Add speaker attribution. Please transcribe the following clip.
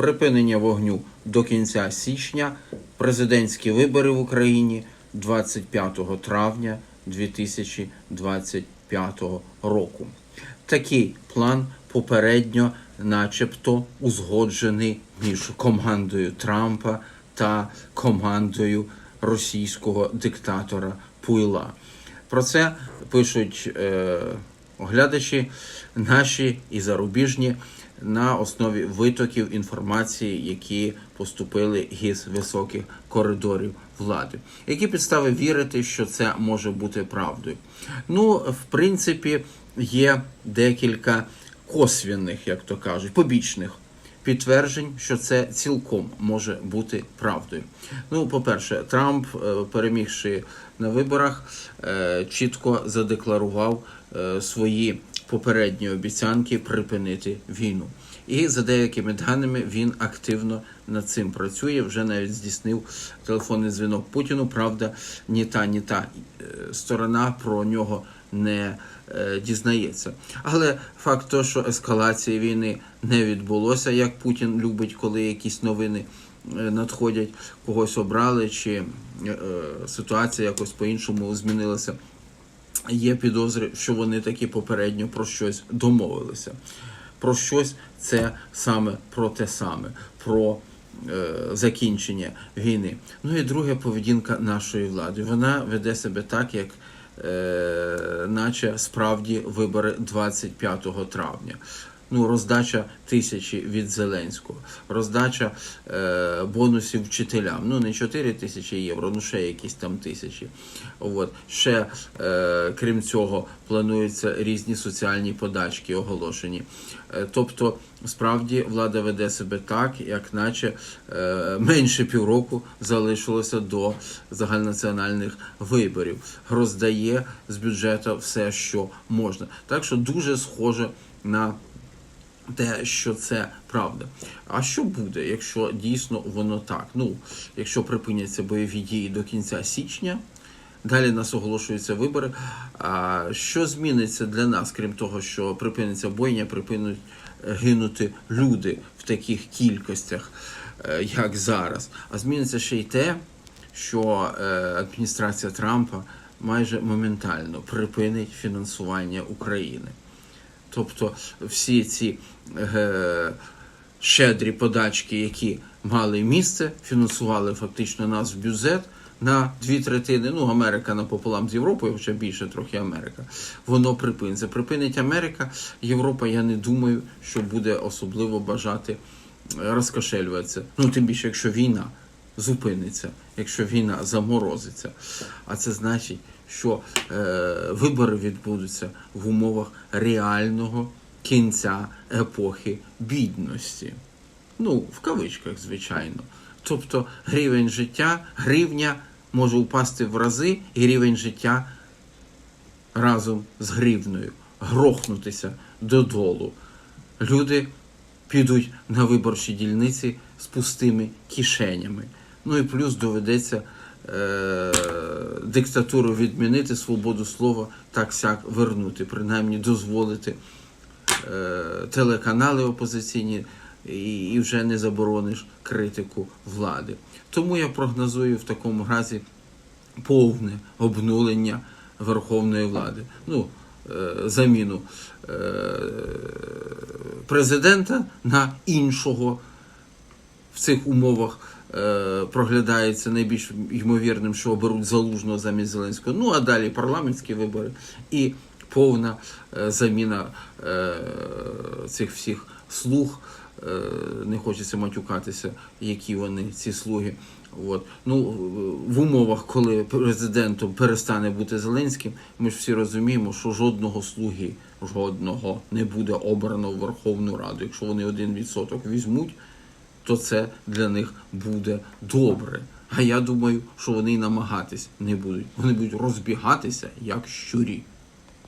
Speaker 1: припинення вогню до кінця січня, президентські вибори в Україні 25 травня 2025 року. Такий план попередньо, начебто, узгоджений між командою Трампа та командою російського диктатора Пуйла. Про це пишуть е, оглядачі наші і зарубіжні на основі витоків інформації, які поступили із високих коридорів влади. Які підстави вірити, що це може бути правдою? Ну, в принципі, є декілька косвінних, як то кажуть, побічних підтверджень, що це цілком може бути правдою. Ну, по-перше, Трамп, е, перемігши на виборах, е, чітко задекларував е, свої попередні обіцянки припинити війну. І за деякими даними він активно над цим працює. Вже навіть здійснив телефонний дзвінок Путіну. Правда, ні та, ні та е, сторона про нього не е, дізнається. Але факт того, що ескалації війни не відбулося, як Путін любить, коли якісь новини е, надходять, когось обрали, чи е, ситуація якось по-іншому змінилася. Є підозри, що вони таки попередньо про щось домовилися. Про щось це саме про те саме, про е, закінчення війни. Ну і друга поведінка нашої влади. Вона веде себе так, як е, наче справді вибори 25 травня. Ну, роздача тисячі від Зеленського, роздача е, бонусів вчителям. Ну, не 4 тисячі євро, ну ще якісь там тисячі. От. Ще, е, крім цього, плануються різні соціальні подачки оголошені. Е, тобто, справді, влада веде себе так, як наче е, менше півроку залишилося до загальнонаціональних виборів. Роздає з бюджету все, що можна. Так що дуже схоже на те, що це правда. А що буде, якщо дійсно воно так? Ну, якщо припиняться бойові дії до кінця січня, далі нас оголошуються вибори. А що зміниться для нас, крім того, що припиниться бойня, припинуть е, гинути люди в таких кількостях, е, як зараз? А зміниться ще й те, що е, адміністрація Трампа майже моментально припинить фінансування України. Тобто всі ці е, щедрі подачки, які мали місце, фінансували фактично нас в бюджет на дві третини. Ну, Америка напополам з Європою, хоча більше трохи Америка. Воно припиниться. Припинить Америка, Європа, я не думаю, що буде особливо бажати е, розкошелюватися. Ну, тим більше, якщо війна зупиниться, якщо війна заморозиться. А це значить, що е, вибори відбудуться в умовах реального кінця епохи бідності. Ну, в кавичках, звичайно. Тобто рівень життя, гривня може упасти в рази, і рівень життя разом з гривною грохнутися додолу. Люди підуть на виборчі дільниці з пустими кишенями. Ну і плюс доведеться диктатуру відмінити, свободу слова так сяк вернути, принаймні дозволити е, телеканали опозиційні і, вже не заборониш критику влади. Тому я прогнозую в такому разі повне обнулення верховної влади. Ну, е, заміну е, президента на іншого в цих умовах е, проглядається найбільш ймовірним, що оберуть залужного замість Зеленського. Ну а далі парламентські вибори і повна е, заміна е, цих всіх слуг. Е, не хочеться матюкатися, які вони ці слуги. От. Ну, в умовах, коли президентом перестане бути Зеленським, ми ж всі розуміємо, що жодного слуги, жодного не буде обрано в Верховну Раду. Якщо вони один відсоток візьмуть, то це для них буде добре. А я думаю, що вони намагатись не будуть. Вони будуть розбігатися як щурі.